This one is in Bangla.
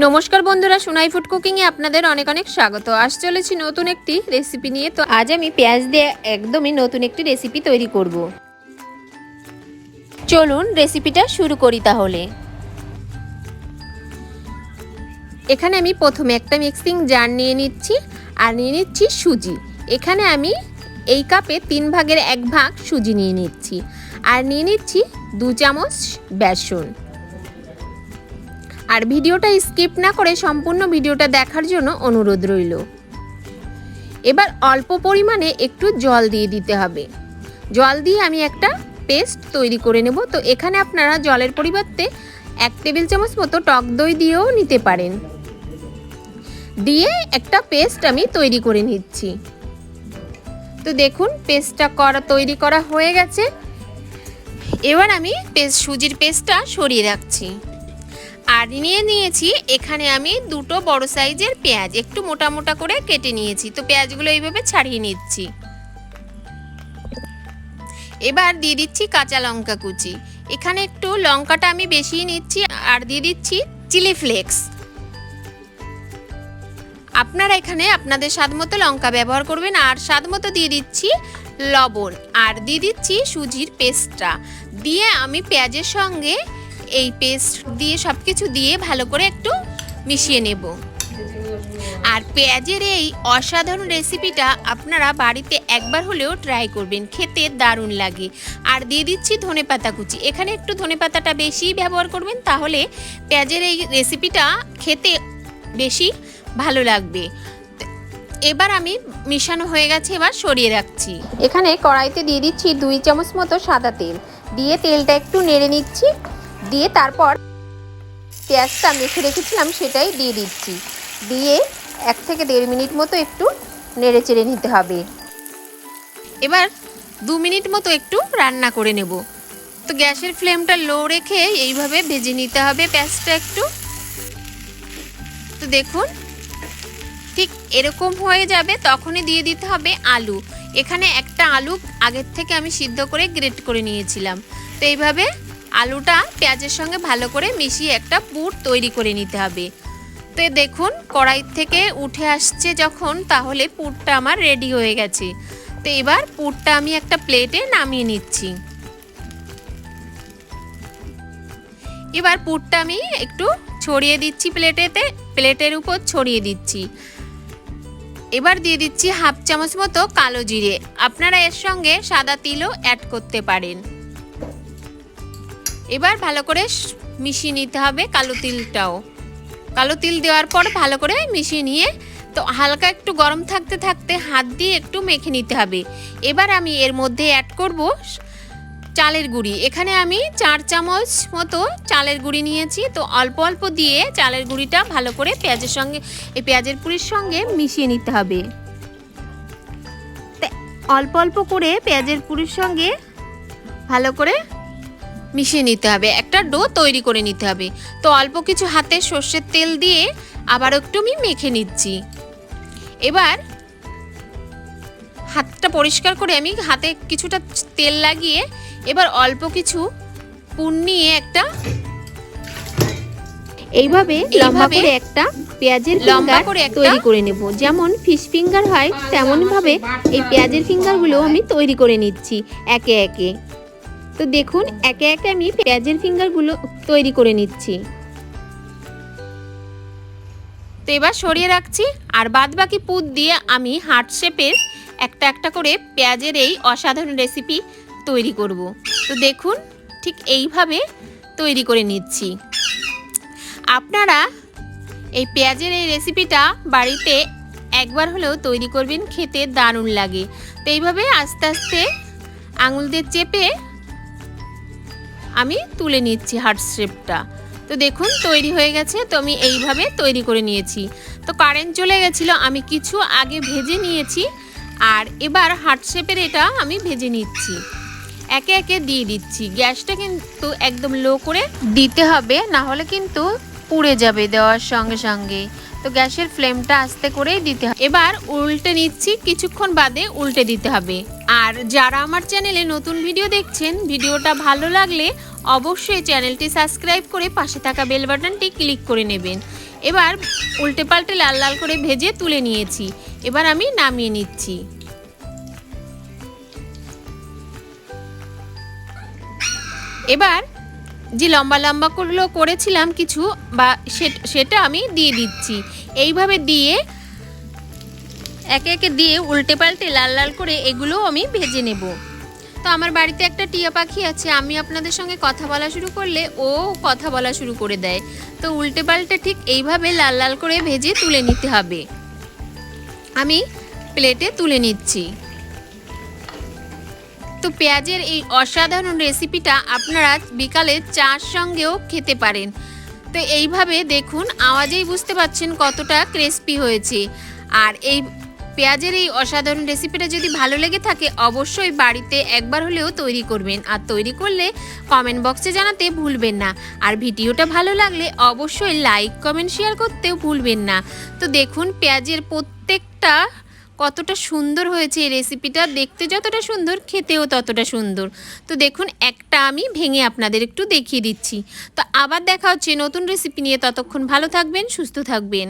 নমস্কার বন্ধুরা, সোনাই ফুড কুকিংয়ে আপনাদের অনেক অনেক স্বাগত। আজ চলেছি নতুন একটি রেসিপি নিয়ে, তো আজ আমি পেঁয়াজ দিয়ে একদমই নতুন একটি রেসিপি তৈরি করব। চলুন রেসিপিটা শুরু করি তাহলে। এখানে আমি প্রথমে একটা মিক্সিং জার নিয়ে নিচ্ছি, আর নিয়ে নিচ্ছি সুজি। এখানে আমি এই কাপে তিন ভাগের এক ভাগ সুজি নিয়ে নিচ্ছি, আর নিয়ে নিচ্ছি দু চামচ বেসন। আর ভিডিওটা স্কিপ না করে সম্পূর্ণ ভিডিওটা দেখার জন্য অনুরোধ রইল। এবার অল্প পরিমাণে একটু জল দিয়ে দিতে হবে। জল দিয়ে আমি একটা পেস্ট তৈরি করে নেব। তো এখানে আপনারা জলের পরিবর্তে এক টেবিল চামচ মতো টক দই দিয়েও নিতে পারেন। দিয়ে একটা পেস্ট আমি তৈরি করে নিচ্ছি। তো দেখুন, পেস্টটা করা, তৈরি করা হয়ে গেছে। এবার আমি পেস্ট, সুজির পেস্টটা সরিয়ে রাখছি। আর নিয়ে নিয়েছি, এখানে আমি দুটো বড় সাইজের পেঁয়াজ। একটু মোটা মোটা করে কেটে নিয়েছি, তো পেঁয়াজগুলো এইভাবে ছাড়িয়ে নিচ্ছি। এবার দিয়ে দিচ্ছি কাঁচা লঙ্কা কুচি। এখানে একটু লঙ্কাটা আমি বেশি নিচ্ছি, আর দিয়ে দিচ্ছি চিলি ফ্লেক্স। আপনারা এখানে আপনাদের স্বাদ মতো লঙ্কা ব্যবহার করবেন, আর স্বাদ মতো দিয়ে দিচ্ছি লবণ, আর দিয়ে দিচ্ছি সুজির পেস্টটা। দিয়ে আমি পেঁয়াজের সঙ্গে এই পেস্ট দিয়ে সব কিছু দিয়ে ভালো করে একটু মিশিয়ে নেব। আর পেঁয়াজের এই অসাধারণ রেসিপিটা আপনারা বাড়িতে একবার হলেও ট্রাই করবেন। খেতে দারুণ লাগে। আর দিয়ে দিচ্ছি ধনে পাতা কুচি। এখানে একটু ধনে পাতাটা বেশি ব্যবহার করবেন, তাহলে পেঁয়াজের এই রেসিপিটা খেতে বেশি ভালো লাগবে। এবার আমি মিশানো হয়ে গেছে, এবার সরিয়ে রাখছি। এখানে কড়াইতে দিয়ে দিচ্ছি দুই চামচ মতো সাদা তেল। দিয়ে তেলটা একটু নেড়ে নিচ্ছি। দিয়ে তারপর পেঁয়াজটা মেখে রেখেছিলাম, সেটাই দিয়ে দিচ্ছি। দিয়ে এক থেকে দেড় মিনিট মতো একটু নেড়ে চেড়ে নিতে হবে। এবার দু মিনিট মতো একটু রান্না করে নেব। তো গ্যাসের ফ্লেমটা লো রেখে এইভাবে ভেজে নিতে হবে পেঁয়াজটা একটু। তো দেখুন, ঠিক এরকম হয়ে যাবে, তখনই দিয়ে দিতে হবে আলু। এখানে একটা আলু আগের থেকে আমি সিদ্ধ করে গ্রেট করে নিয়েছিলাম। তো এইভাবে আলুটা পেঁয়াজের সঙ্গে ভালো করে মিশিয়ে একটা পুর তৈরি করে নিতে হবে। তো দেখুন, কড়াই থেকে উঠে আসছে যখন, তাহলে পুরটা আমার রেডি হয়ে গেছে। তো এবার পুরটা আমি একটা প্লেটে নামিয়ে নিচ্ছি। এবার পুরটা আমি একটু ছড়িয়ে দিচ্ছি প্লেটেতে প্লেটের উপর ছড়িয়ে দিচ্ছি। এবার দিয়ে দিচ্ছি হাফ চামচ মতো কালো জিরে। আপনারা এর সঙ্গে সাদা তিলও অ্যাড করতে পারেন। এবার ভালো করে মিশিয়ে নিতে হবে কালো তিলটাও। কালো তিল দেওয়ার পর ভালো করে মিশিয়ে নিয়ে, তো হালকা একটু গরম থাকতে থাকতে হাত দিয়ে একটু মেখে নিতে হবে। এবার আমি এর মধ্যে অ্যাড করব চালের গুঁড়ি। এখানে আমি চার চামচ মতো চালের গুঁড়ি নিয়েছি। তো অল্প অল্প দিয়ে চালের গুঁড়িটা ভালো করে পেঁয়াজের সঙ্গে, এই পেঁয়াজের পুরির সঙ্গে মিশিয়ে নিতে হবে। অল্প অল্প করে পেঁয়াজের পুরির সঙ্গে ভালো করে মিশিয়ে নিতে হবে। একটা ডো তৈরি করে নিতে হবে। তো অল্প কিছু হাতে সর্ষের তেল দিয়ে আবার একটু আমি মেখে নিচ্ছি। এবার হাতটা পরিষ্কার করে আমি হাতে কিছুটা তেল লাগিয়ে এবার অল্প কিছু পুন নিয়ে একটা এইভাবে লম্বা করে একটা পেঁয়াজের লম্বা করে তৈরি করে নেব। যেমন ফিশ ফিঙ্গার হয় তেমন ভাবে এই পেঁয়াজের ফিঙ্গারগুলো আমি তৈরি করে নিচ্ছি একে একে। তো দেখুন, একে একে আমি পেঁয়াজের ফিঙ্গারগুলো তৈরি করে নিচ্ছি। তো এবার সরিয়ে রাখছি, আর বাদ বাকি পুত দিয়ে আমি হার্ট শেপের একটা একটা করে পেঁয়াজের এই অসাধারণ রেসিপি তৈরি করব। তো দেখুন, ঠিক এইভাবে তৈরি করে নিচ্ছি। আপনারা এই পেঁয়াজের এই রেসিপিটা বাড়িতে একবার হলেও তৈরি করবেন, খেতে দারুণ লাগে। তো এইভাবে আস্তে আস্তে আঙুল দিয়ে চেপে আমি তুলে নিচ্ছি হার্ট শেপটা তো দেখুন, তৈরি হয়ে গেছে, তো আমি এইভাবে তৈরি করে নিয়েছি। তো কারেন্ট চলে গেছিল, আমি কিছু আগে ভেজে নিয়েছি, আর এবার হার্ট শেপের এটা আমি ভেজে নিচ্ছি। একে একে দিয়ে দিচ্ছি। গ্যাসটা কিন্তু একদম লো করে দিতে হবে না হলে কিন্তু পুড়ে যাবে দেওয়ার সঙ্গে সঙ্গে। তো গ্যাসের ফ্লেমটা আস্তে করেই দিতে হবে এবার উল্টে নিচ্ছি, কিছুক্ষণ বাদে উল্টে দিতে হবে। আর যারা আমার চ্যানেলে নতুন ভিডিও দেখছেন, ভিডিওটা ভালো লাগলে অবশ্যই চ্যানেলটি সাবস্ক্রাইব করে পাশে থাকা বেল বাটনটি ক্লিক করে নেবেন। এবার উল্টে পাল্টে লাল লাল করে ভেজে তুলে নিয়েছি। এবার আমি নামিয়ে নিচ্ছি। এবার যে লম্বা লম্বাগুলো করেছিলাম কিছু, বা সেটা আমি দিয়ে দিচ্ছি। এইভাবে দিয়ে একে একে দিয়ে উল্টে পাল্টে লাল লাল করে এগুলো আমি ভেজে নেব। তো আমার বাড়িতে একটা টিয়া পাখি আছে, আমি আপনাদের সঙ্গে কথা বলা শুরু করলে ও কথা বলা শুরু করে দেয়। তো উল্টে পাল্টে ঠিক এইভাবে লাল লাল করে ভেজে তুলে নিতে হবে। আমি প্লেটে তুলে নিচ্ছি। তো পেঁয়াজের এই অসাধারণ রেসিপিটা আপনারা বিকালে চার সঙ্গেও খেতে পারেন। তো এইভাবে দেখুন, আওয়াজেই বুঝতে পাচ্ছেন কতটা ক্রিস্পি হয়েছে। আর এই পেঁয়াজের এই অসাধারণ রেসিপিটা যদি ভালো লেগে থাকে, অবশ্যই বাড়িতে একবার হলেও তৈরি করবেন। আর তৈরি করলে কমেন্ট বক্সে জানাতে ভুলবেন না। আর ভিডিওটা ভালো লাগলে অবশ্যই লাইক কমেন্ট শেয়ার করতেও ভুলবেন না। তো দেখুন, পেঁয়াজের প্রত্যেকটা কতটা সুন্দর হয়েছে এই রেসিপিটা দেখতে যতটা সুন্দর, খেতেও ততটা সুন্দর। তো দেখুন, একটা আমি ভেঙে আপনাদের একটু দেখিয়ে দিচ্ছি। তো আবার দেখা হচ্ছে নতুন রেসিপি নিয়ে। ততক্ষণ ভালো থাকবেন, সুস্থ থাকবেন।